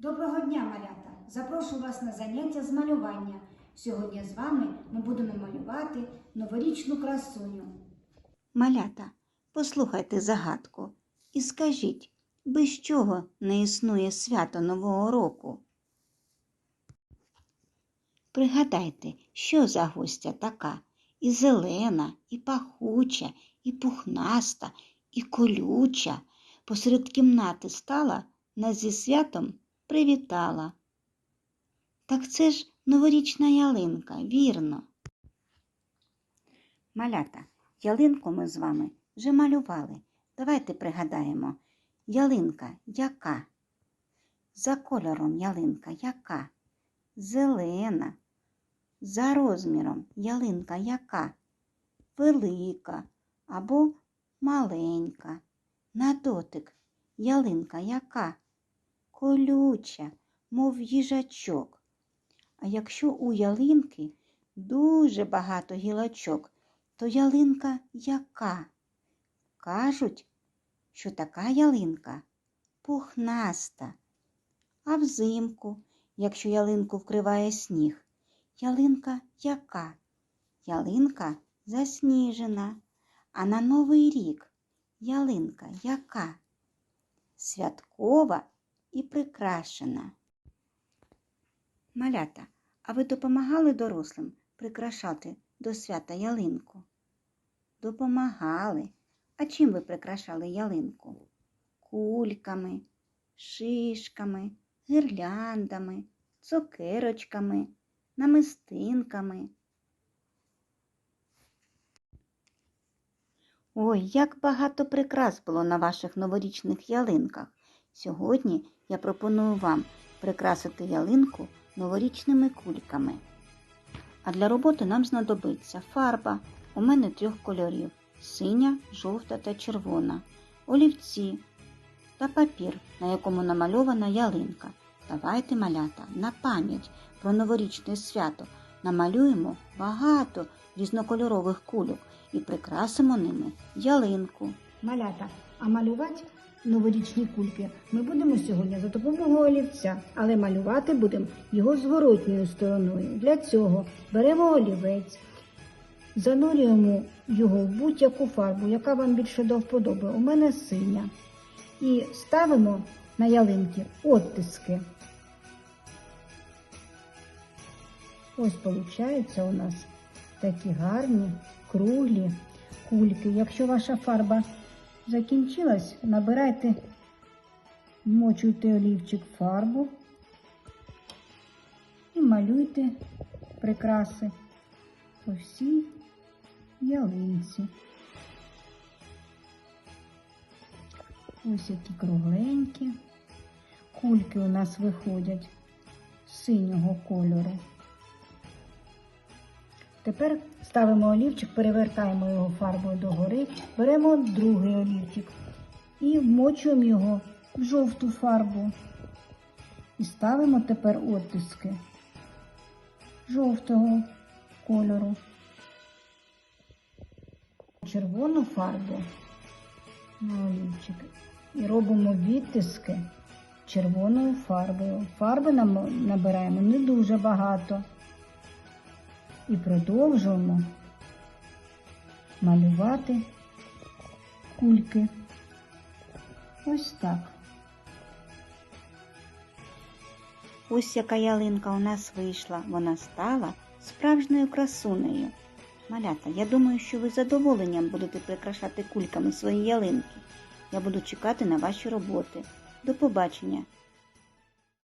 Доброго дня, малята! Запрошую вас на заняття з малювання. Сьогодні з вами ми будемо малювати новорічну красуню. Малята, послухайте загадку і скажіть, без чого не існує свято Нового року? Пригадайте, що за гостя така і зелена, і пахуча, і пухнаста, і колюча. Посеред кімнати стала, нас зі святом привітала. Так це ж новорічна ялинка, вірно. Малята, ялинку ми з вами вже малювали. Давайте пригадаємо. Ялинка яка? За кольором ялинка яка? Зелена. За розміром ялинка яка? Велика або маленька. На дотик ялинка яка? Колюча, мов їжачок. А якщо у ялинки дуже багато гілочок, то ялинка яка? Кажуть, що така ялинка пухнаста. А взимку, якщо ялинку вкриває сніг, ялинка яка? Ялинка засніжена. А на Новий рік ялинка яка? Святкова і прикрашена. Малята, а ви допомагали дорослим прикрашати до свята ялинку? Допомагали. А чим ви прикрашали ялинку? Кульками, шишками, гірляндами, цукерочками, намистинками. Ой, як багато прикрас було на ваших новорічних ялинках. Сьогодні я пропоную вам прикрасити ялинку новорічними кульками. А для роботи нам знадобиться фарба. У мене трьох кольорів синя, жовта та червона, олівці та папір, на якому намальована ялинка. Давайте, малята, на пам'ять про новорічне свято намалюємо багато різнокольорових кульок і прикрасимо ними ялинку. Малята, а малювати новорічні кульки ми будемо сьогодні за допомогою олівця, але малювати будемо його зворотньою стороною. Для цього беремо олівець, занурюємо його в будь-яку фарбу, яка вам більше до вподоби. У мене синя. І ставимо на ялинки оттиски. Ось виходить у нас такі гарні круглі кульки. Якщо ваша фарба закінчилась, набирайте, вмочуйте олівчик фарбу і малюйте прикраси по всій ялинці. Ось які кругленькі. Кульки у нас виходять синього кольору. Тепер ставимо олівчик, перевертаємо його фарбою догори, беремо другий олівчик і вмочуємо його в жовту фарбу. І ставимо тепер оттиски жовтого кольору. Червону фарбу на олівчик і робимо відтиски червоною фарбою. Фарби набираємо не дуже багато. І продовжуємо малювати кульки. Ось так. Ось яка ялинка у нас вийшла. Вона стала справжньою красунею. Малята, я думаю, що ви задоволенням будете прикрашати кульками свої ялинки. Я буду чекати на ваші роботи. До побачення,